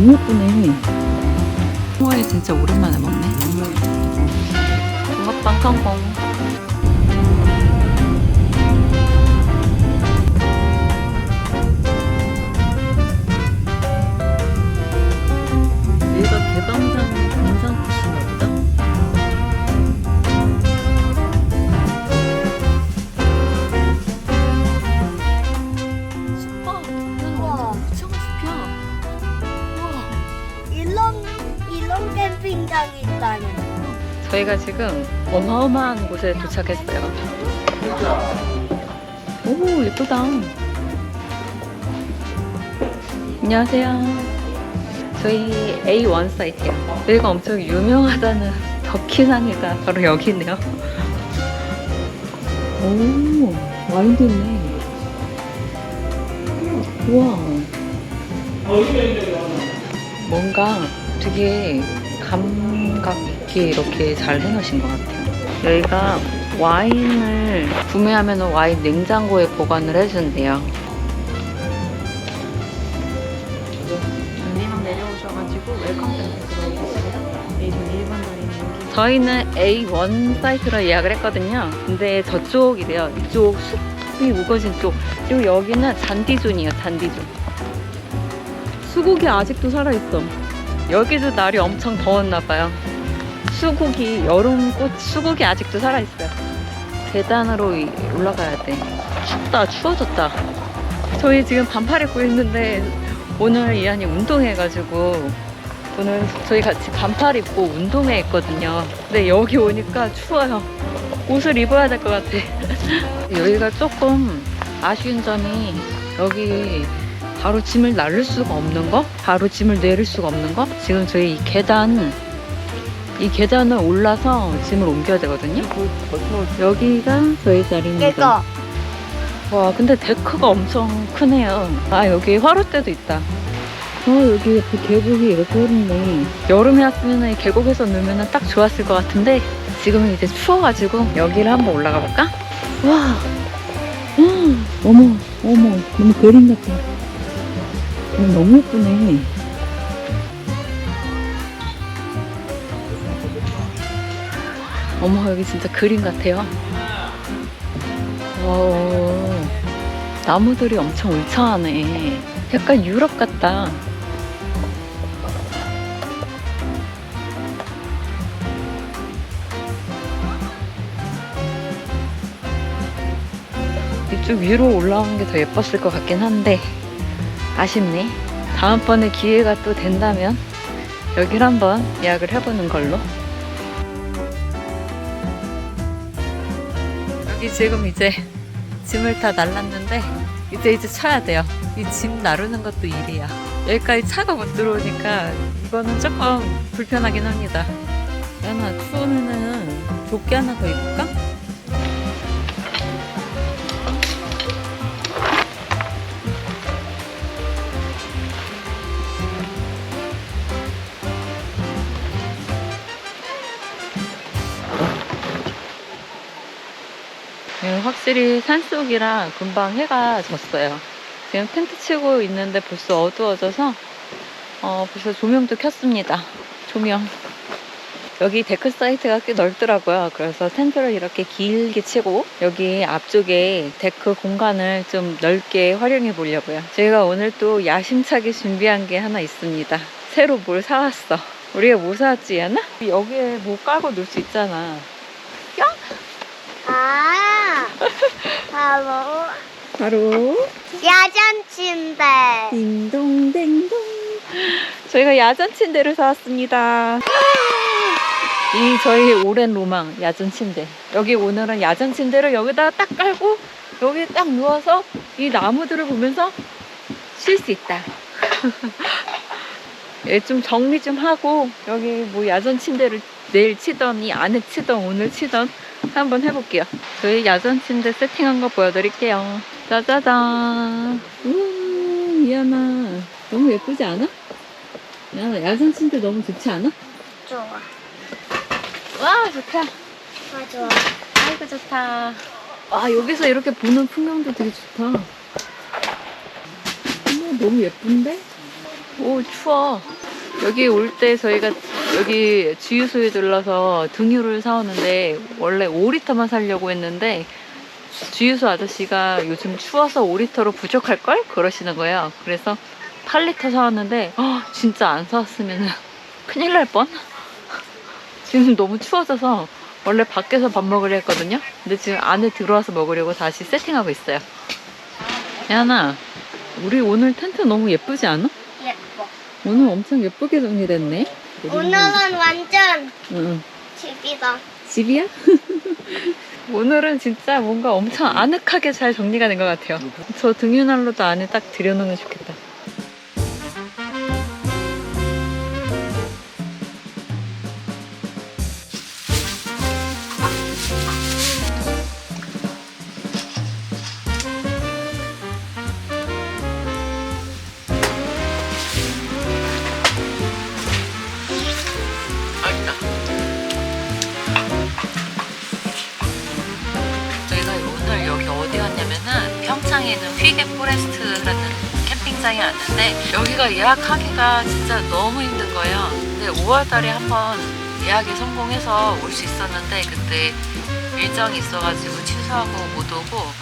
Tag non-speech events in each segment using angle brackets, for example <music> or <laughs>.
너무 예쁘네. 홍어에 진짜 오랜만에 먹네. 붕어빵 성공. 여기가 개방 저희가 지금 어마어마한 곳에 도착했어요. 오, 예쁘다. 안녕하세요. 저희 A1 사이트요. 여기가 엄청 유명하다는 덕키산이가 바로 여기 있네요. 오, 와인도 있네. 우와. 뭔가 되게 감 각 있게 이렇게 잘 해놓으신 것 같아요. 여기가 와인을 구매하면 와인 냉장고에 보관을 해준대요. 내려오셔가지고 웰컴 센터 들어오셨어요. 네, 저 일반 달인 여기 저희는 A1 사이트로 예약을 했거든요. 근데 저쪽이래요. 이쪽 숲이 우거진 쪽. 그리고 여기는 잔디존이에요. 잔디존. 수국이 아직도 살아있어. 여기도 날이 엄청 더웠나봐요. 수국이, 여름 꽃 수국이 아직도 살아있어요. 계단으로 이- 올라가야 돼. 춥다, 추워졌다. 저희 지금 반팔 입고 있는데 오늘 이한이 운동해가지고 오늘 저희 같이 반팔 입고 운동회 했거든요. 근데 여기 오니까 추워요. 옷을 입어야 될 것 같아. <laughs> 여기가 조금 아쉬운 점이 여기 바로 짐을 날릴 수가 없는 거? 바로 짐을 내릴 수가 없는 거? 지금 저희 이 계단, 이 계단을 올라서 짐을 옮겨야 되거든요. 여기가 저희 자리입니다. 와, 근데 데크가 엄청 크네요. 아, 여기 화롯대도 있다. 어, 여기 그 계곡이 이렇게 흐르네. 여름에 왔으면 계곡에서 놀면 딱 좋았을 것 같은데, 지금은 이제 추워가지고 여기를 한번 올라가 볼까? 와, 음, 어머, 어머, 너무 그림 같아. 어, 너무 예쁘네. 어머, 여기 진짜 그림 같아요. 와, 나무들이 엄청 울창하네. 약간 유럽 같다. 이쪽 위로 올라오는 게더 예뻤을 것 같긴 한데 아쉽네. 다음번에 기회가 또 된다면 여기를 한번 예약을 해보는 걸로. 여기 지금 이제 짐을 다 날랐는데 이제 이제 쳐야 돼요. 이 짐 나르는 것도 일이야. 여기까지 차가 못 들어오니까 이거는 조금 불편하긴 합니다. 야나 추우면은 조끼 하나 더 입을까? 확실히 산속이라 금방 해가 졌어요. 지금 텐트 치고 있는데 벌써 어두워져서 어, 벌써 조명도 켰습니다. 조명. 여기 데크 사이트가 꽤 넓더라고요. 그래서 텐트를 이렇게 길게 치고 여기 앞쪽에 데크 공간을 좀 넓게 활용해 보려고요. 저희가 오늘 또 야심차게 준비한 게 하나 있습니다. 새로 뭘 사왔어. 우리가 뭐 사왔지, 야나? 여기에 뭐 깔고 놀 수 있잖아. 아 바로 바로 야전 침대. 딩동댕동. 저희가 야전 침대를 사왔습니다. 이 저희 오랜 로망 야전 침대. 여기 오늘은 야전 침대를 여기다 딱 깔고 여기 딱 누워서 이 나무들을 보면서 쉴 수 있다. <laughs> 예, 좀 정리 좀 하고 여기 뭐 야전 침대를 내일 치던 이 안에 치던 오늘 치던 한번 해볼게요. 저희 야전 침대 세팅한 거 보여드릴게요. 짜자잔. 우, 이하나. 너무 예쁘지 않아? 야, 야전 침대 너무 좋지 않아? 좋아. 와, 좋다. 아 좋아. 아이고, 좋다. 아, 여기서 이렇게 보는 풍경도 되게 좋다. 어머, 너무 예쁜데? 오 추워. 여기 올 때 저희가 여기 주유소에 들러서 등유를 사오는데 원래 5리터만 사려고 했는데 주유소 아저씨가 요즘 추워서 5리터로 부족할걸? 그러시는 거예요. 그래서 8리터 사왔는데 어, 진짜 안 사왔으면 <laughs> 큰일 날 뻔? <laughs> 지금 너무 추워져서 원래 밖에서 밥 먹으려 했거든요. 근데 지금 안에 들어와서 먹으려고 다시 세팅하고 있어요. 야나, 우리 오늘 텐트 너무 예쁘지 않아? 예뻐. 오늘 엄청 예쁘게 정리됐네. 오늘은 완전 응. 집이다. 집이야? <laughs> 오늘은 진짜 뭔가 엄청 아늑하게 잘 정리가 된 것 같아요. 저 등유난로도 안에 딱 들여놓으면 좋겠다. 왔는데 여기가 예약하기가 진짜 너무 힘든 거예요. 근데 5월 달에 한번 예약이 성공해서 올 수 있었는데 그때 일정이 있어가지고 취소하고 못 오고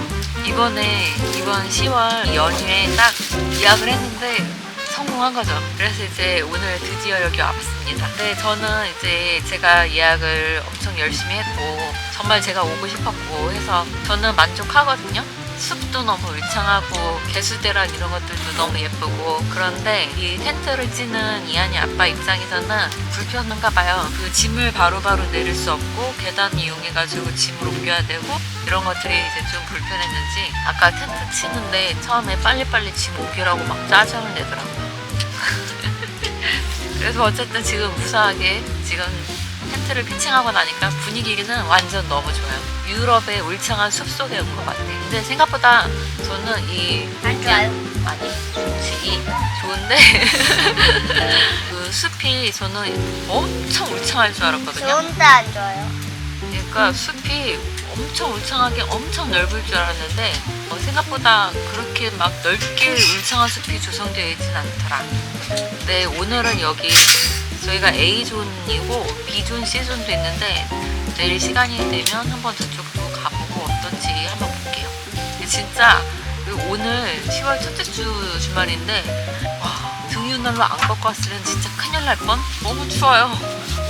이번에 이번 10월 연휴에 딱 예약을 했는데 성공한 거죠. 그래서 이제 오늘 드디어 여기 왔습니다. 근데 저는 이제 제가 예약을 엄청 열심히 했고 정말 제가 오고 싶었고 해서 저는 만족하거든요. 숲도 너무 울창하고 개수대란 이런 것들도 너무 예쁘고 그런데 이 텐트를 찌는 이한이 아빠 입장에서는 불편한가 봐요. 그 짐을 바로 바로 내릴 수 없고 계단 이용해가지고 짐을 옮겨야 되고 이런 것들이 이제 좀 불편했는지 아까 텐트 치는데 처음에 빨리빨리 짐 옮기라고 막 짜증을 내더라고요. <laughs> 그래서 어쨌든 지금 무사하게 지금 텐트를 피칭하고 나니까 분위기는 완전 너무 좋아요. 유럽의 울창한 숲속에 온 것 같아요. 근데 생각보다 저는 이 안 좋아요? 아니 좋지 좋은데 <laughs> 그 숲이 저는 엄청 울창할 줄 알았거든요. 좋은데 안 좋아요? 그러니까 숲이 엄청 울창하게 엄청 넓을 줄 알았는데 어, 생각보다 그렇게 막 넓게 울창한 숲이 조성되어 있진 않더라. 네, 오늘은 여기 저희가 A존이고 B존, C존도 있는데 내일 시간이 되면 한번 저쪽도 가보고 어떤지 한번 볼게요. 진짜 그 오늘 10월 첫째 주 주말인데 와, 등유난로 안 걷고 왔으면 진짜 큰일 날 뻔? 너무 추워요.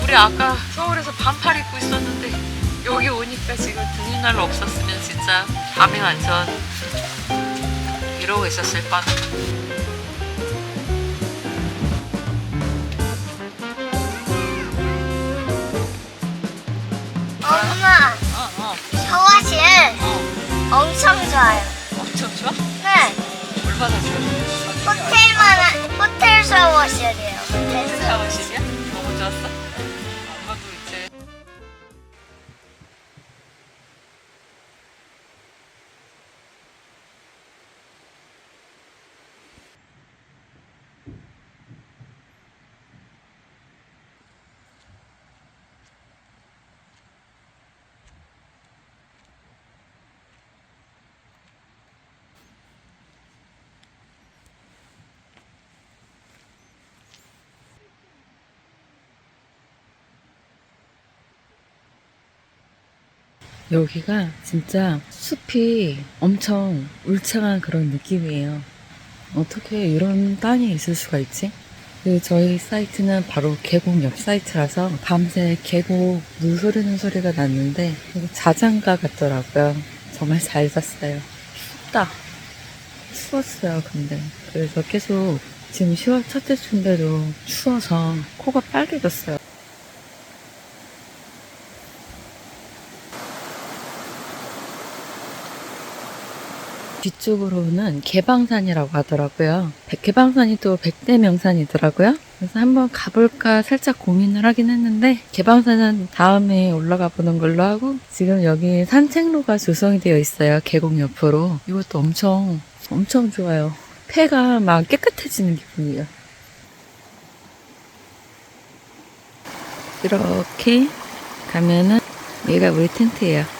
우리 아까 서울에서 반팔 입고 있었는데 여기 오니까 지금 등유난로 없었으면 진짜 밤에 완전 이러고 있었을 뻔. 어, 샤워실 어. 엄청 좋아요. 엄청 좋아? 네. 얼마나 좋아? 호텔만, 호텔 샤워실이에요. 호텔 샤워실. 샤워실이야? 너무 좋았어? 엄마도 이제 여기가 진짜 숲이 엄청 울창한 그런 느낌이에요. 어떻게 이런 땅이 있을 수가 있지? 그 저희 사이트는 바로 계곡 옆 사이트라서 밤새 계곡 물 흐르는 소리가 났는데 자장가 같더라고요. 정말 잘 잤어요. 춥다. 추웠어요, 근데. 그래서 계속 지금 10월 첫째 주인데도 추워서 코가 빨개졌어요. 뒤쪽으로는 개방산이라고 하더라고요. 백- 개방산이 또 백대 명산이더라고요. 그래서 한번 가볼까 살짝 고민을 하긴 했는데 개방산은 다음에 올라가 보는 걸로 하고 지금 여기 산책로가 조성이 되어 있어요. 계곡 옆으로. 이것도 엄청 엄청 좋아요. 폐가 막 깨끗해지는 기분이에요. 이렇게 가면은 여기가 우리 텐트예요.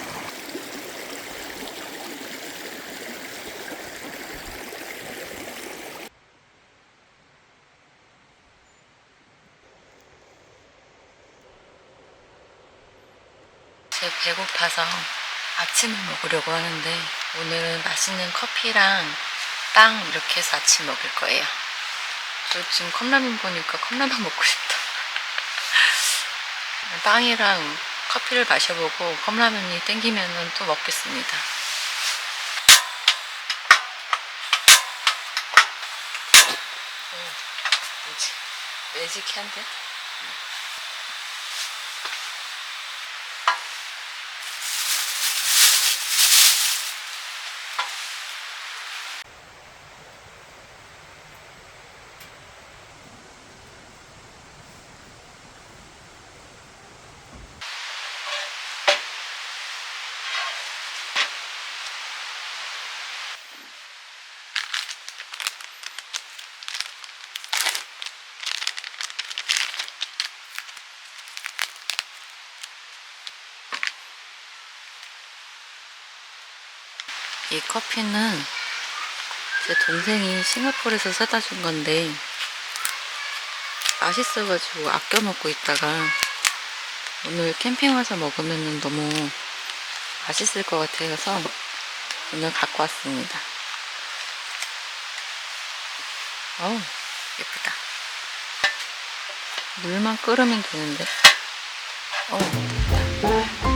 제 배고파서 아침을 먹으려고 하는데 오늘은 맛있는 커피랑 빵 이렇게 해서 아침 먹을 거예요. 저 지금 컵라면 보니까 컵라면 <laughs> 먹고 싶다. 빵이랑 커피를 마셔보고 컵라면이 땡기면 또 먹겠습니다. 오, 뭐지? 매직한데? 이 커피는 제 동생이 싱가포르에서 사다 준 건데 맛있어가지고 아껴 먹고 있다가 오늘 캠핑 와서 먹으면 너무 맛있을 것 같아서 오늘 갖고 왔습니다. 어우 예쁘다. 물만 끓으면 되는데. 어 완전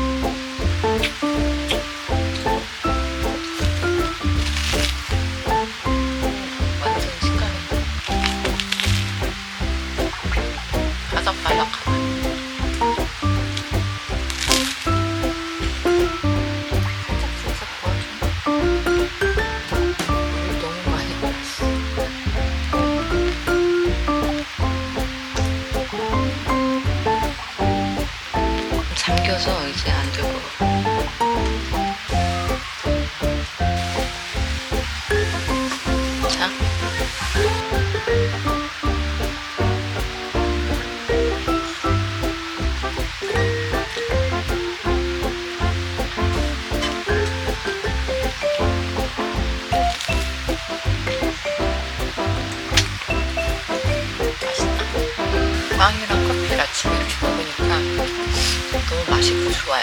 맛있고 좋아요.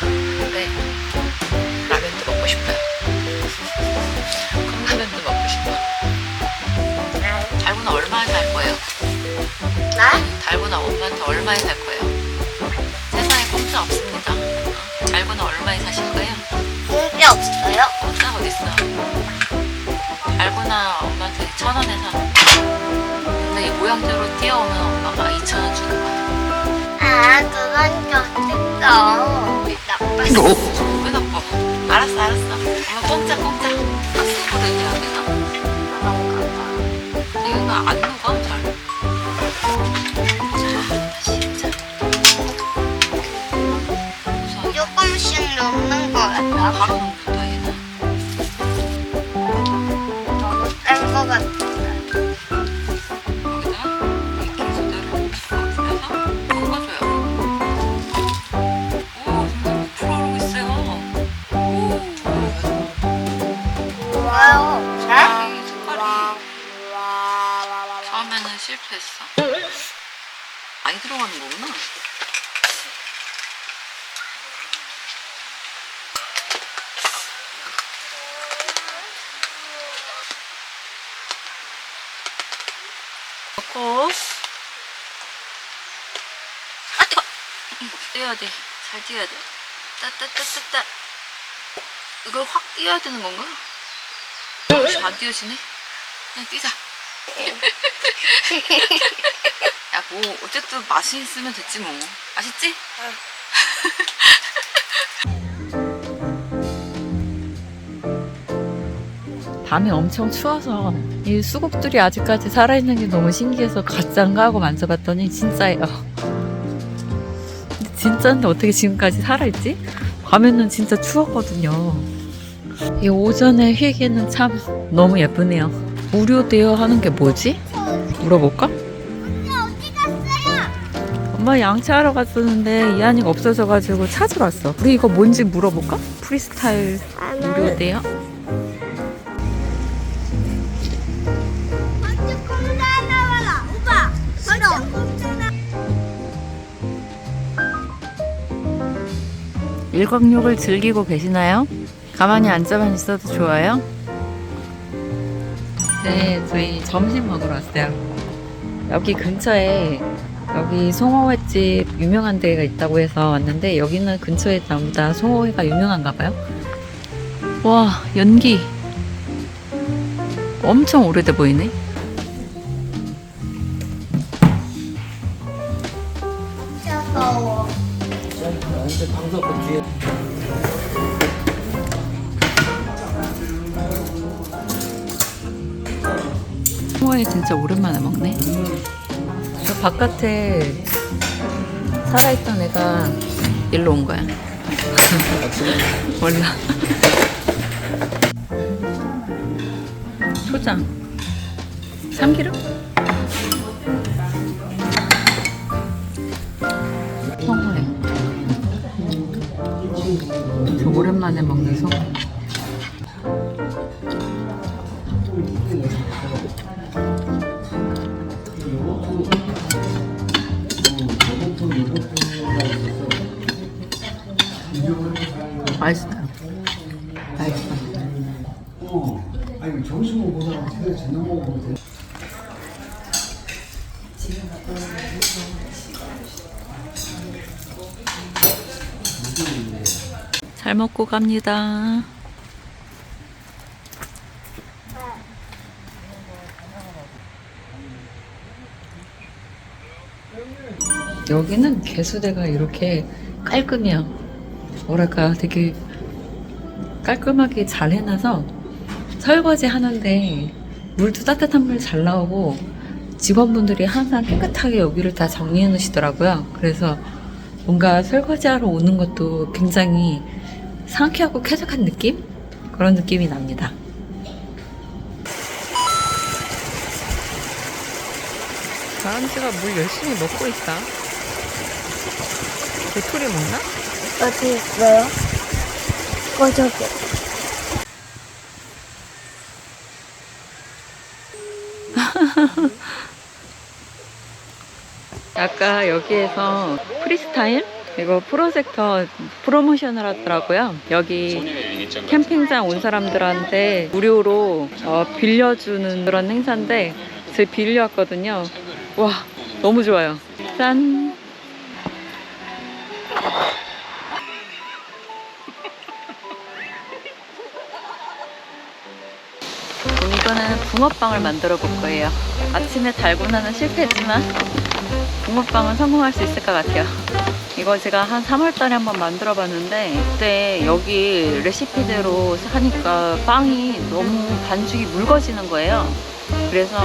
근데 라면도 먹고 싶어요. 컵라면도 먹고 싶어. 달고나 얼마에 살 거예요? 나? 달고나 엄마한테 얼마에 살 거예요? 세상에 공짜 없습니다. 어? 달고나 얼마에 사실 거예요? 공짜 없어요? 공짜 어딨어? 달고나 엄마한테 천 원에 사. 근데 이 모양대로 띄어오면 엄마가 이천 원 주는 거야. 아, 그건 좀 뜨거워. 나빴어. 왜 나빠? 알았어, 알았어. 엄마 공짜, 공짜. 학습으로 해야 되나? 얘가 안 녹아, 잘. 자. 우선 조금씩 넣는 거 같아. 바로 녹는 띄어야 돼. 잘 띄어야 돼. 따따따따따. 이걸 확 띄어야 되는 건가? 어, 안 띄어지네. 그냥 뛰자. <laughs> 야, 뭐 어쨌든 맛이 있으면 됐지 뭐. 맛있지? <laughs> 밤이 엄청 추워서 이 수국들이 아직까지 살아있는 게 너무 신기해서 가짠가 하고 만져봤더니 진짜예요. 진짜인데 어떻게 지금까지 살아있지? 밤에는 진짜 추웠거든요. 이 오전의 회계는 참 너무 예쁘네요. 무료되어 하는 게 뭐지? 물어볼까? 엄마 양치하러 갔었는데 이한이가 없어져 가지고 찾으러 왔어. 우리 이거 뭔지 물어볼까? 프리스타일 무료대요? 일광욕을 즐기고 계시나요? 가만히 앉아만 있어도 좋아요? 네, 저희 점심 먹으러 왔어요. 여기 근처에 여기 송어회집 유명한 데가 있다고 해서 왔는데 여기는 근처에 나보다 송어회가 유명한가 봐요. 와, 연기. 엄청 오래돼 보이네. 진짜 오랜만에 먹네. 저 바깥에 살아있던 애가 일로 온 거야. <laughs> 몰라. 초장. 참기름? 송어회. 저 오랜만에 먹는 송어. 보다 제대로 저녁 먹으면 돼. 잘 먹고 갑니다. 여기는 개수대가 이렇게 깔끔해요. 뭐랄까 되게 깔끔하게 잘 해놔서 설거지 하는데 물도 따뜻한 물 잘 나오고 직원분들이 항상 깨끗하게 여기를 다 정리해 놓으시더라고요. 그래서 뭔가 설거지하러 오는 것도 굉장히 상쾌하고 쾌적한 느낌? 그런 느낌이 납니다. 다람쥐가 물 열심히 먹고 있다. 배토리 먹나? 어디 있어요? 꺼져게. <laughs> 아까 여기에서 프리스타일? 이거 프로젝터 프로모션을 하더라고요. 여기 캠핑장 온 사람들한테 무료로 어, 빌려주는 그런 행사인데 제가 빌려왔거든요. 와, 너무 좋아요. 짠! 붕어빵을 만들어 볼 거예요. 아침에 달고나는 실패했지만 붕어빵은 성공할 수 있을 것 같아요. 이거 제가 한 3월달에 한번 만들어 봤는데 그때 여기 레시피대로 하니까 빵이 너무 반죽이 묽어지는 거예요. 그래서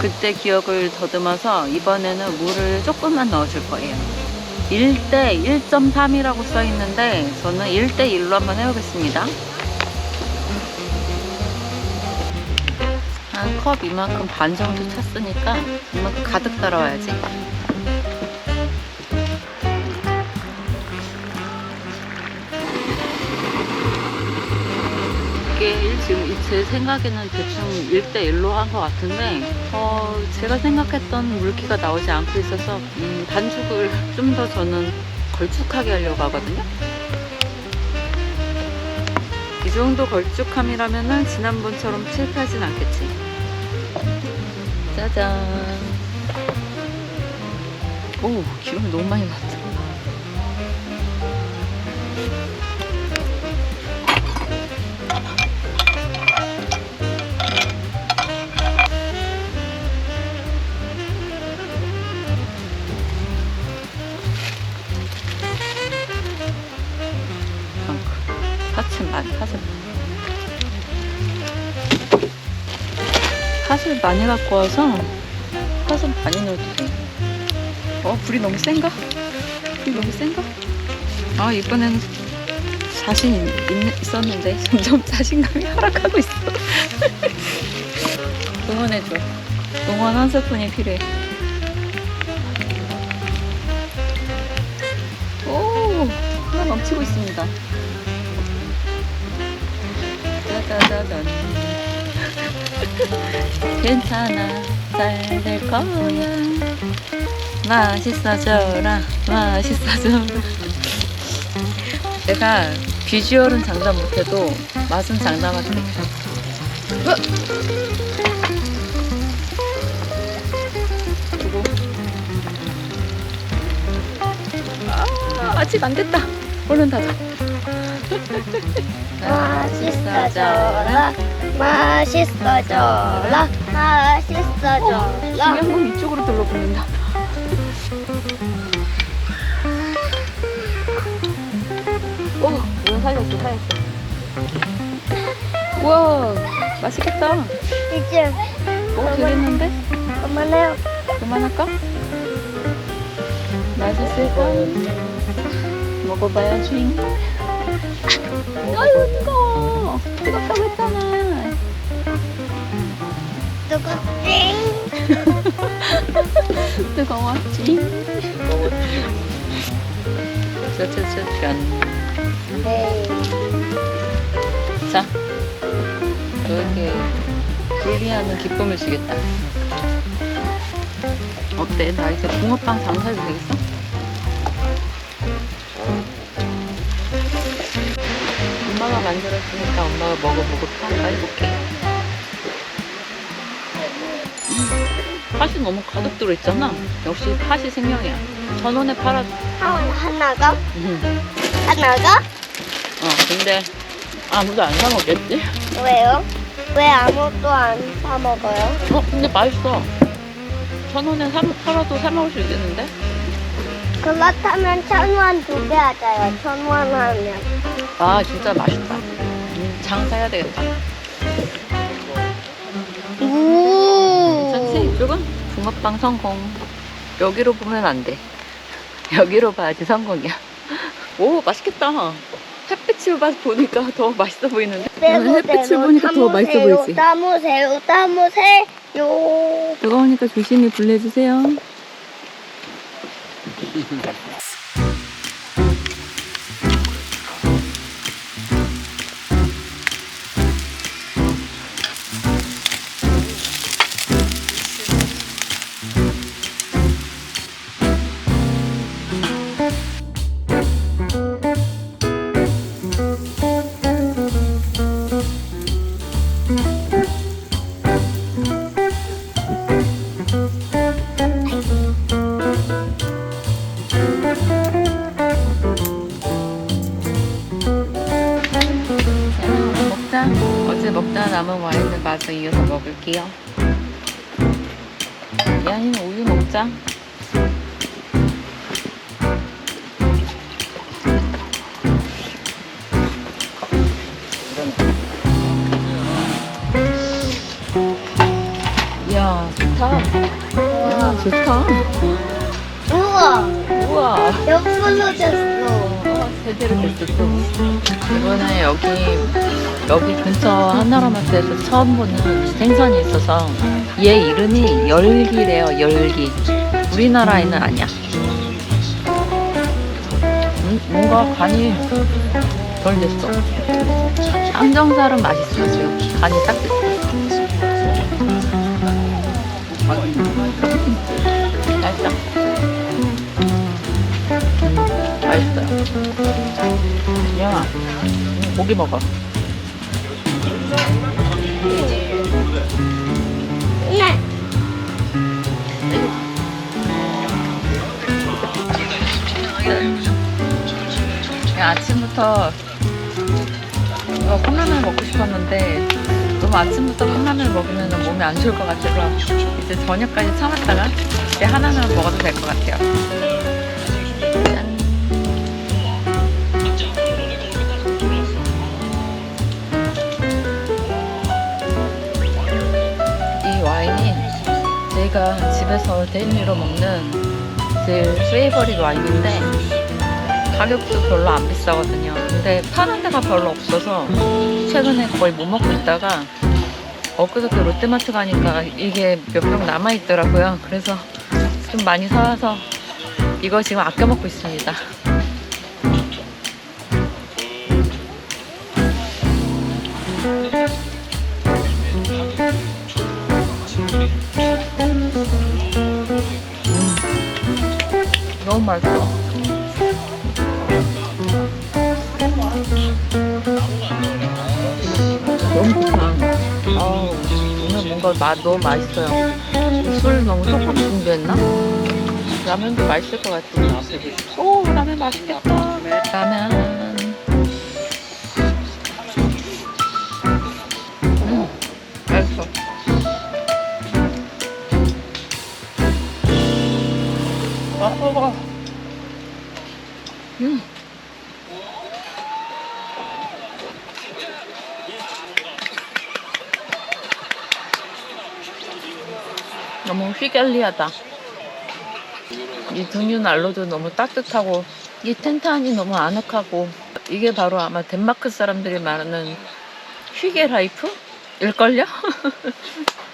그때 기억을 더듬어서 이번에는 물을 조금만 넣어줄 거예요. 1대 1.3이라고 써 있는데 저는 1대 1로 한번 해보겠습니다. 한 컵 이만큼 반 정도 찼으니까 이만큼 가득 따라와야지. 이게 지금 제 생각에는 대충 1대1로 한 것 같은데 어, 제가 생각했던 물기가 나오지 않고 있어서 음, 반죽을 좀 더 저는 걸쭉하게 하려고 하거든요. 이 정도 걸쭉함이라면 지난번처럼 실패하진 않겠지. 짜잔. 오, 기름이 너무 많이 났다. 많이 갖고 와서 팥을 많이 넣어도 돼. 어, 불이 너무 센가? 불이 너무 센가? 아, 이번에는 자신 있, 있었는데 <laughs> 점점 자신감이 하락하고 있어. <laughs> 응원해줘. 응원 한 스푼이 필요해. 오, 하나 넘치고 있습니다. 짜자자잔. <laughs> 괜찮아 잘 될 거야 맛있어져라 맛있어져라 <laughs> 내가 비주얼은 장담 못해도 맛은 장담할게. 그리고 아, 아직 안 됐다. 얼른 닫아. <laughs> 맛있어져라 맛있어져라 맛있어져라 김영국 이쪽으로 둘러붙는다. 오, 이거 살렸어, 살렸어. 우와, 맛있겠다. 이제 오, 되겠는데? 그만해요 그만할까? 맛있을까? 먹어봐야지. 아유, 뜨거워. 뜨겁다고 했잖아. 뜨겁지 뜨거웠지. 짜자자잔. 네 자, 너에게 분리하는 기쁨을 주겠다. 어때? 나 이제 붕어빵 장사해도 되겠어? 엄마가 만들었으니까 엄마가 먹어보고 평가해볼게. 팥이 너무 가득 들어있잖아. 역시 팥이 생명이야. 전원에 팔아. 하원 하나가 음. 하나가 어, 근데 아무도 안 사 먹겠지? 왜요? 왜 아무도 안 사 먹어요? 어, 근데 맛있어. 천 원에 사, 팔아도 사 먹을 수 있겠는데? 그렇다면 천원 두 개 하자요 천원 하면 아, 진짜 맛있다. 음, 장사해야 되겠다. 이쪽은 붕어빵 성공. 여기로 보면 안 돼. 여기로 봐야지 성공이야. <laughs> 오, 맛있겠다. 햇빛을 봐- 보니까 더 맛있어 보이는데? 햇빛을 보니까 더 맛있어 보이지? 담으세요 담으세요 뜨거우니까 조심히 불내주세요. <laughs> 야, 좋다. 우와 우와. 옆으로 됐어 어, 제대로 됐어 또. 이번에 여기 여기 근처 한나라마트에서 처음 보는 생선이 있어서 얘 이름이 열기래요 열기. 우리나라에는 아니야. 음, 뭔가 간이 덜 됐어. 항정살은 맛있어 지금 간이 딱 야, 고기 먹어. 네 그냥 아침부터 이거 컵라면 먹고 싶었는데 너무 아침부터 컵라면 먹으면 몸이 안 좋을 것 같아서 이제 저녁까지 참았다가 이제 하나만 먹어도 될 것 같아요. 저희가 집에서 데일리로 먹는 페이버릿 와인인데 가격도 별로 안 비싸거든요. 근데 파는 데가 별로 없어서 최근에 거의 못 먹고 있다가 엊그저께 롯데마트 가니까 이게 몇 병 남아 있더라고요. 그래서 좀 많이 사와서 이거 지금 아껴 먹고 있습니다. 맛있어. 너무 좋다. 아 오늘 뭔가 맛 너무 맛있어요. 술 너무 조금 준비했나? 라면도 맛있을 것 같은데. 오, 라면 맛있겠다. 라면. 너무 휘갈리하다. 이 등유 난로도 너무 따뜻하고 이 텐트 안이 너무 아늑하고 이게 바로 아마 덴마크 사람들이 말하는 휘게 라이프? 일걸요? <laughs>